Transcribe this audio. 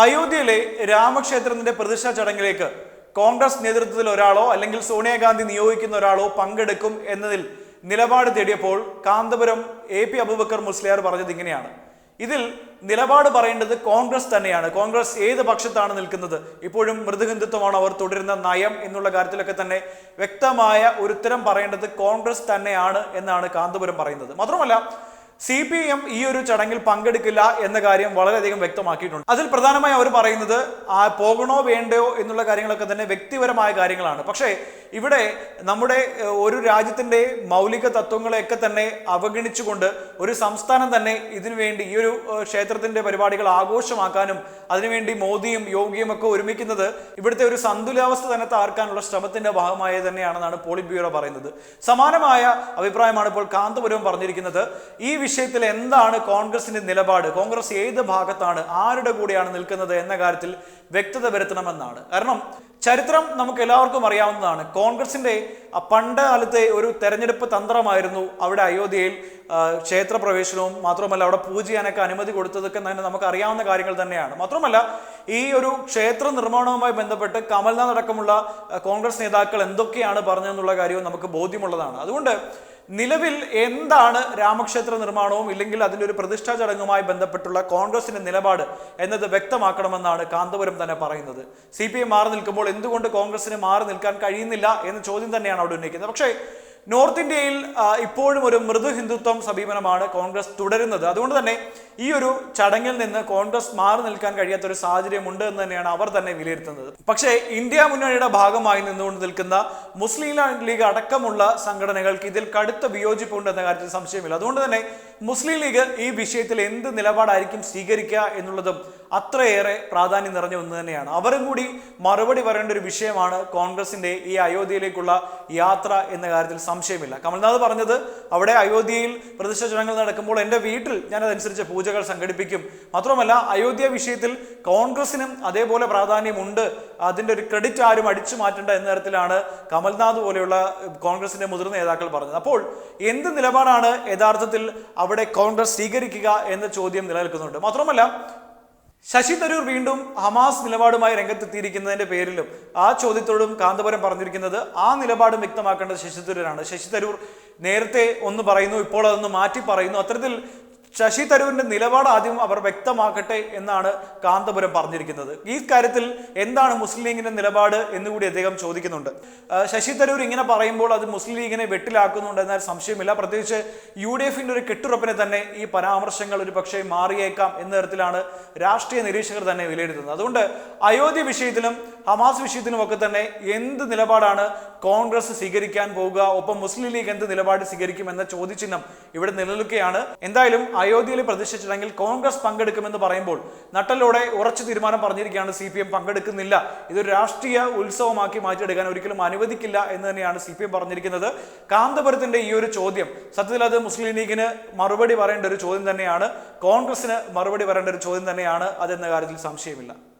അയോധ്യയിലെ രാമക്ഷേത്രത്തിന്റെ പ്രതിഷ്ഠാ ചടങ്ങിലേക്ക് കോൺഗ്രസ് നേതൃത്വത്തിൽ ഒരാളോ അല്ലെങ്കിൽ സോണിയാഗാന്ധി നിയോഗിക്കുന്ന ഒരാളോ പങ്കെടുക്കും എന്നതിൽ നിലപാട് തേടിയപ്പോൾ കാന്തപുരം എ പി അബൂബക്കർ മുസ്ലിയാർ പറഞ്ഞത് ഇങ്ങനെയാണ്. ഇതിൽ നിലപാട് പറയേണ്ടത് കോൺഗ്രസ് തന്നെയാണ്. കോൺഗ്രസ് ഏത് പക്ഷത്താണ് നിൽക്കുന്നത്? ഇപ്പോഴും മൃദുഹിന്ദുത്വമാണ് അവർ തുടരുന്ന നയം എന്നുള്ള കാര്യത്തിലൊക്കെ തന്നെ വ്യക്തമായ ഒരു ഉത്തരം പറയേണ്ടത് കോൺഗ്രസ് തന്നെയാണ് എന്നാണ് കാന്തപുരം പറയുന്നത്. മാത്രമല്ല സി പി എം ഈ ഒരു ചടങ്ങിൽ പങ്കെടുക്കില്ല എന്ന കാര്യം വളരെയധികം വ്യക്തമാക്കിയിട്ടുണ്ട്. അതിൽ പ്രധാനമായി അവർ പറയുന്നത് ആ പോകണോ വേണ്ടയോ എന്നുള്ള കാര്യങ്ങളൊക്കെ തന്നെ വ്യക്തിപരമായ കാര്യങ്ങളാണ്. പക്ഷേ ഇവിടെ നമ്മുടെ ഒരു രാജ്യത്തിന്റെ മൗലിക തത്വങ്ങളെയൊക്കെ തന്നെ അവഗണിച്ചുകൊണ്ട് ഒരു സംസ്ഥാനം തന്നെ ഇതിനുവേണ്ടി ഈ ഒരു ക്ഷേത്രത്തിന്റെ പരിപാടികൾ ആഘോഷമാക്കാനും അതിനുവേണ്ടി മോദിയും യോഗിയും ഒക്കെ ഒരുമിക്കുന്നത് ഇവിടുത്തെ ഒരു സന്തുലിതാവസ്ഥ തന്നെ താർക്കാനുള്ള ശ്രമത്തിന്റെ ഭാഗമായി തന്നെയാണെന്നാണ് പോളിറ്റ് ബ്യൂറോ പറയുന്നത്. സമാനമായ അഭിപ്രായമാണ് ഇപ്പോൾ കാന്തപുരവും പറഞ്ഞിരിക്കുന്നത്. ഈ വിഷയത്തിൽ എന്താണ് കോൺഗ്രസിന്റെ നിലപാട്? കോൺഗ്രസ് ഏത് ഭാഗത്താണ്? ആരുടെ കൂടെയാണ് നിൽക്കുന്നത് എന്ന കാര്യത്തിൽ വ്യക്തത വരുത്തണമെന്നാണ്. കാരണം ചരിത്രം നമുക്ക് എല്ലാവർക്കും അറിയാവുന്നതാണ്. കോൺഗ്രസിന്റെ പണ്ട് കാലത്തെ ഒരു തെരഞ്ഞെടുപ്പ് തന്ത്രമായിരുന്നു അവിടെ അയോധ്യയിൽ ക്ഷേത്രപ്രവേശനവും മാത്രമല്ല അവിടെ പൂജ ചെയ്യാനൊക്കെ അനുമതി കൊടുത്തതൊക്കെ തന്നെ നമുക്ക് അറിയാവുന്ന കാര്യങ്ങൾ തന്നെയാണ്. മാത്രമല്ല ഈ ഒരു ക്ഷേത്ര നിർമ്മാണവുമായി ബന്ധപ്പെട്ട് കമൽനാഥ് അടക്കമുള്ള കോൺഗ്രസ് നേതാക്കൾ എന്തൊക്കെയാണ് പറഞ്ഞതെന്നുള്ള കാര്യവും നമുക്ക് ബോധ്യമുള്ളതാണ്. അതുകൊണ്ട് നിലവിൽ എന്താണ് രാമക്ഷേത്ര നിർമ്മാണവും ഇല്ലെങ്കിൽ അതിന്റെ ഒരു പ്രതിഷ്ഠാ ചടങ്ങുമായി ബന്ധപ്പെട്ടുള്ള കോൺഗ്രസിന്റെ നിലപാട് എന്നത് വ്യക്തമാക്കണമെന്നാണ് കാന്തപുരം തന്നെ പറയുന്നത്. സി പി എം മാറി നിൽക്കുമ്പോൾ എന്തുകൊണ്ട് കോൺഗ്രസിന് മാറി നിൽക്കാൻ കഴിയുന്നില്ല എന്ന ചോദ്യം തന്നെയാണ് അവിടെ ഉന്നയിക്കുന്നത്. പക്ഷേ നോർത്ത് ഇന്ത്യയിൽ ഇപ്പോഴും ഒരു മൃദു ഹിന്ദുത്വം സമീപനമാണ് കോൺഗ്രസ് തുടരുന്നത്. അതുകൊണ്ട് തന്നെ ഈ ഒരു ചടങ്ങിൽ നിന്ന് കോൺഗ്രസ് മാറി നിൽക്കാൻ കഴിയാത്ത ഒരു സാഹചര്യമുണ്ട് എന്ന് തന്നെയാണ് അവർ തന്നെ വിലയിരുത്തുന്നത്. പക്ഷേ ഇന്ത്യ മുന്നണിയുടെ ഭാഗമായി നിന്നുകൊണ്ട് നിൽക്കുന്ന മുസ്ലിം ലീഗ് അടക്കമുള്ള സംഘടനകൾക്ക് ഇതിൽ കടുത്ത വിയോജിപ്പുണ്ട് എന്ന കാര്യത്തിൽ സംശയമില്ല. അതുകൊണ്ട് തന്നെ മുസ്ലിം ലീഗ് ഈ വിഷയത്തിൽ എന്ത് നിലപാടായിരിക്കും സ്വീകരിക്കുക എന്നുള്ളതും അത്രയേറെ പ്രാധാന്യം നിറഞ്ഞ ഒന്ന് തന്നെയാണ്. അവരും കൂടി മറുപടി പറയേണ്ട ഒരു വിഷയമാണ് കോൺഗ്രസിന്റെ ഈ അയോധ്യയിലേക്കുള്ള യാത്ര എന്ന കാര്യത്തിൽ സംശയമില്ല. കമൽനാഥ് പറഞ്ഞത് അവിടെ അയോധ്യയിൽ പ്രതിഷ്ഠ ചടങ്ങുകൾ നടക്കുമ്പോൾ എന്റെ വീട്ടിൽ ഞാനതനുസരിച്ച് പൂജകൾ സംഘടിപ്പിക്കും. മാത്രമല്ല അയോധ്യ വിഷയത്തിൽ കോൺഗ്രസിനും അതേപോലെ പ്രാധാന്യമുണ്ട്. അതിന്റെ ഒരു ക്രെഡിറ്റ് ആരും അടിച്ചു മാറ്റേണ്ട എന്ന തരത്തിലാണ് കമൽനാഥ് പോലെയുള്ള കോൺഗ്രസിന്റെ മുതിർന്ന നേതാക്കൾ പറഞ്ഞത്. അപ്പോൾ എന്ത് നിലപാടാണ് യഥാർത്ഥത്തിൽ അവിടെ കോൺഗ്രസ് സ്വീകരിക്കുക എന്ന ചോദ്യം നിലനിൽക്കുന്നുണ്ട്. മാത്രമല്ല ശശി തരൂർ വീണ്ടും ഹമാസ് നിലപാടുമായി രംഗത്തെത്തിയിരിക്കുന്നതിന്റെ പേരിലും ആ ചോദ്യത്തോടും കാന്തപുരം പറഞ്ഞിരിക്കുന്നത് ആ നിലപാടും വ്യക്തമാക്കേണ്ടത് ശശി തരൂരാണ്. ശശി തരൂർ നേരത്തെ ഒന്ന് പറയുന്നു ഇപ്പോൾ അതൊന്ന് മാറ്റി പറയുന്നു. അത്തരത്തിൽ ശശി തരൂരിന്റെ നിലപാട് ആദ്യം അവർ വ്യക്തമാക്കട്ടെ എന്നാണ് കാന്തപുരം പറഞ്ഞിരിക്കുന്നത്. ഈ കാര്യത്തിൽ എന്താണ് മുസ്ലിം ലീഗിന്റെ നിലപാട് എന്നുകൂടി അദ്ദേഹം ചോദിക്കുന്നുണ്ട്. ശശി തരൂർ ഇങ്ങനെ പറയുമ്പോൾ അത് മുസ്ലിം ലീഗിനെ വെട്ടിലാക്കുന്നുണ്ട് എന്നാൽ സംശയമില്ല. പ്രത്യേകിച്ച് യു ഡി എഫിന്റെ ഒരു കെട്ടുറപ്പിനെ തന്നെ ഈ പരാമർശങ്ങൾ ഒരു പക്ഷേ മാറിയേക്കാം എന്ന തരത്തിലാണ് രാഷ്ട്രീയ നിരീക്ഷകർ തന്നെ വിലയിരുത്തുന്നത്. അതുകൊണ്ട് അയോധ്യ വിഷയത്തിലും ഹമാസ് വിഷയത്തിനുമൊക്കെ തന്നെ എന്ത് നിലപാടാണ് കോൺഗ്രസ് സ്വീകരിക്കാൻ പോവുക? ഒപ്പം മുസ്ലിം ലീഗ് എന്ത് നിലപാട് സ്വീകരിക്കും എന്ന ചോദ്യചിഹ്നം ഇവിടെ നിലനിൽക്കുകയാണ്. എന്തായാലും അയോധ്യയിൽ പ്രതിഷ്ഠ കോൺഗ്രസ് പങ്കെടുക്കുമെന്ന് പറയുമ്പോൾ നട്ടലോടെ ഉറച്ച തീരുമാനം പറഞ്ഞിരിക്കുകയാണ് സി പങ്കെടുക്കുന്നില്ല. ഇതൊരു രാഷ്ട്രീയ ഉത്സവമാക്കി മാറ്റിയെടുക്കാൻ ഒരിക്കലും അനുവദിക്കില്ല എന്ന് തന്നെയാണ് സി പി എം പറഞ്ഞിരിക്കുന്നത്. കാന്തപുരത്തിന്റെ ഈ ഒരു ചോദ്യം സത്യത്തിൽ അത് മുസ്ലിം ലീഗിന് മറുപടി പറയേണ്ട ഒരു ചോദ്യം തന്നെയാണ്. കോൺഗ്രസിന് മറുപടി പറയേണ്ട ഒരു ചോദ്യം തന്നെയാണ്. അതെന്ന കാര്യത്തിൽ സംശയമില്ല.